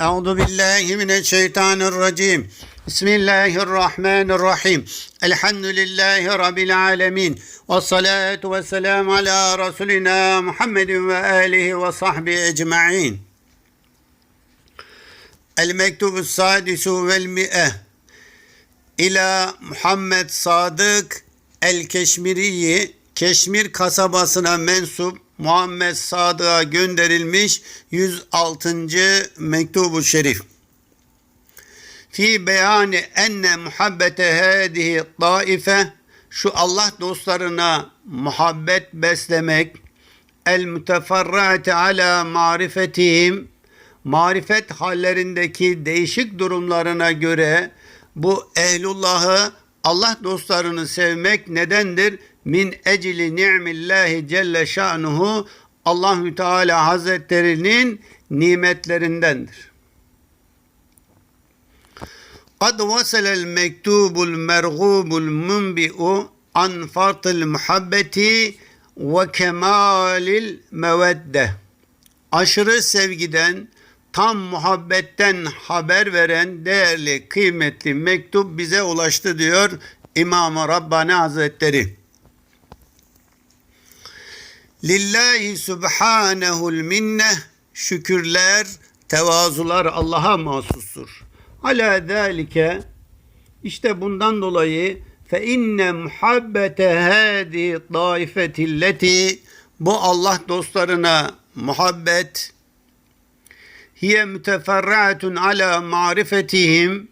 Euzu billahi mineşşeytanirracim. Bismillahirrahmanirrahim. Elhamdülillahi Rabbil alemin. Ve salatu ve selamu ala Resulina Muhammedin ve alihi ve sahbihi ecma'in. El mektubu sadisu vel mi'e ila Muhammed Sadık el Keşmiriyi Keşmir kasabasına mensup Muhammed Sadık'a gönderilmiş 106. mektubu şerif. Fi beyani enne muhabbete hadihi taife şu Allah dostlarına muhabbet beslemek el müteferrate ala marifetihim marifet hallerindeki değişik durumlarına göre bu ehlullahı Allah dostlarını sevmek nedendir? min ecli ni'millahi celle şa'nuhu Allahü Teala Hazretlerinin nimetlerindendir. Kad vaselel mektubul mergubul münbi'u an fartıl muhabbeti ve kemalil mevedde. Aşırı sevgiden, tam muhabbetten haber veren değerli, kıymetli mektup bize ulaştı diyor İmam-ı Rabbani Hazretleri. Lillahi subhanehu'l minne. Şükürler, tevazular Allah'a mahsustur. Ala zalike işte bundan dolayı fe inne muhabbete hadi taifetilleti bu Allah dostlarına muhabbet. Hiye müteferraatun ala marifetihim.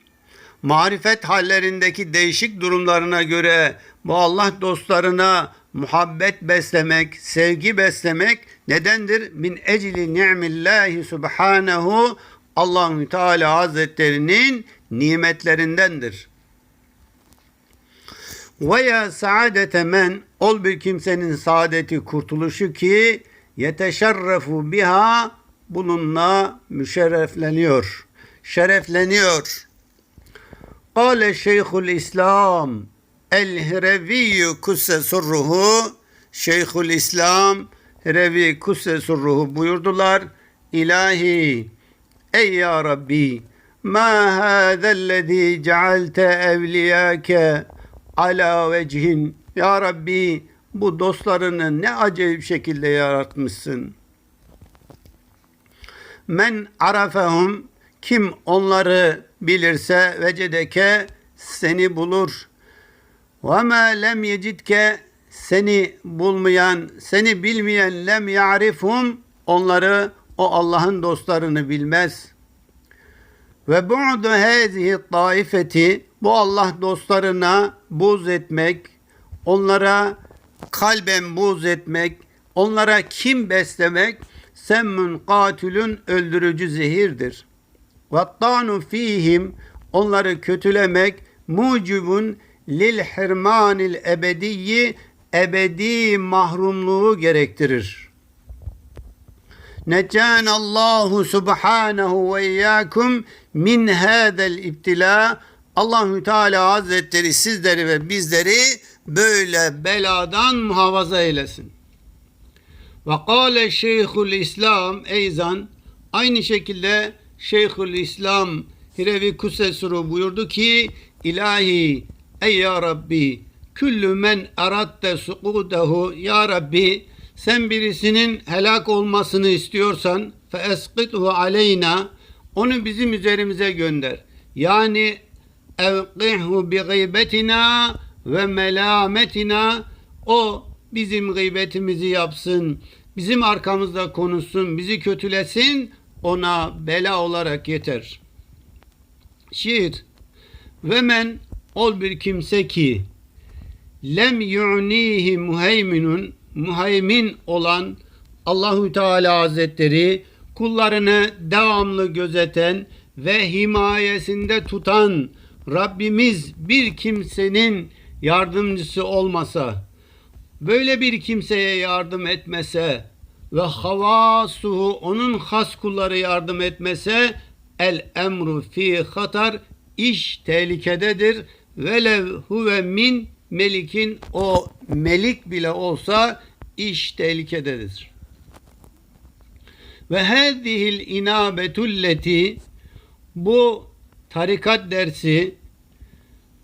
Marifet hallerindeki değişik durumlarına göre bu Allah dostlarına muhabbet beslemek, sevgi beslemek nedendir? Min ecli ni'millahi subhanehu Allahü Teala Hazretlerinin nimetlerindendir. Veya saadete men ol bir kimsenin saadeti kurtuluşu ki yeteşerrefu biha bununla müşerrefleniyor. Şerefleniyor. Kale Şeyhül İslam El Hirevi kusse surruhu Şeyhül İslam Hirevi kusse surruhu buyurdular. İlahi ey ya Rabbi ma hâzellezî cealte evliyâke ala vecihin ya Rabbi bu dostlarını ne acayip şekilde yaratmışsın. Men arafehum kim onları bilirse vecedeke seni bulur. Ma lem yecidke seni bulmayan, seni bilmeyen lem ya'rifhum onları o Allah'ın dostlarını bilmez. Ve bu'du hâzihi taifeti bu Allah dostlarına buz etmek, onlara kalben buz etmek, onlara kim beslemek semmün katülün öldürücü zehirdir. Vattanu fihim onları kötülemek mucibun lil hirmanil ebediyyi ebedi mahrumluğu gerektirir. Neccan Allahu subhanahu ve iyyakum min hadel ibtila Allahü Teala Hazretleri sizleri ve bizleri böyle beladan muhafaza eylesin. Ve kâle Şeyhül İslam eyzan aynı şekilde Şeyhül İslam Hirevi Kusesuru buyurdu ki ilahi ey ya Rabbi küllü men aratte sukudehu ya Rabbi sen birisinin helak olmasını istiyorsan fe eskithu aleyna onu bizim üzerimize gönder. Yani evqihhu bi gıybetina ve melametina o bizim gıybetimizi yapsın, bizim arkamızda konuşsun, bizi kötülesin, ona bela olarak yeter. Şiir ve men ol bir kimse ki lem yu'nihi muheyminun muheymin olan Allahü Teala Hazretleri kullarını devamlı gözeten ve himayesinde tutan Rabbimiz bir kimsenin yardımcısı olmasa, böyle bir kimseye yardım etmese ve havasuhu onun has kulları yardım etmese el emru fi hatar iş tehlikededir. Velev huve min melikin o melik bile olsa iş tehlikededir. Ve hâzihil inâbetulleti Bu tarikat dersi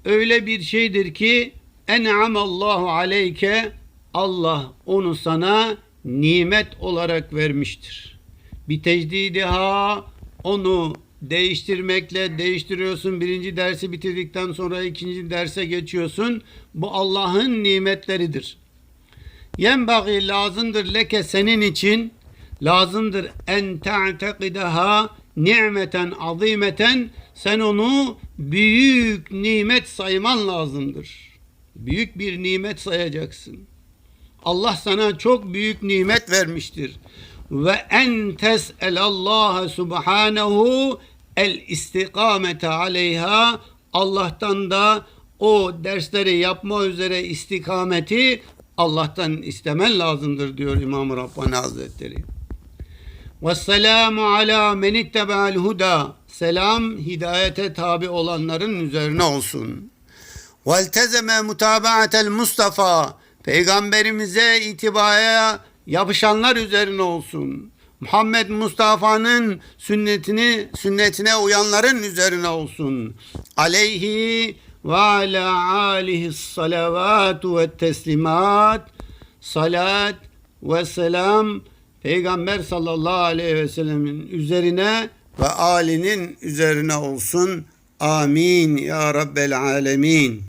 öyle bir şeydir ki en'amallahu aleyke Allah onu sana nimet olarak vermiştir. Bir tecdidiha onu değiştirmekle değiştiriyorsun. Birinci dersi bitirdikten sonra ikinci derse geçiyorsun. Bu Allah'ın nimetleridir. Yenbagi lazımdır leke senin için lazımdır en te'tekideha nimeten azimeten sen onu büyük nimet sayman lazımdır. Büyük bir nimet sayacaksın. Allah sana çok büyük nimet vermiştir. Ve en tes'elallaha subhanehu el istikamete aleyha Allah'tan da o dersleri yapma üzere istikameti Allah'tan istemen lazımdır diyor İmam Rabbani Hazretleri. Vesselamu ala men ittebe'al huda. Selam hidayete tabi olanların üzerine olsun. Veltezeme mutabaatel Mustafa. Peygamberimize itibaya yapışanlar üzerine olsun. Muhammed Mustafa'nın sünnetini sünnetine uyanların üzerine olsun. Aleyhi ve ala alihi salavatu ve teslimat. Salat ve selam Peygamber sallallahu aleyhi ve sellemin üzerine ve alinin üzerine olsun. Amin ya Rabbel alemin.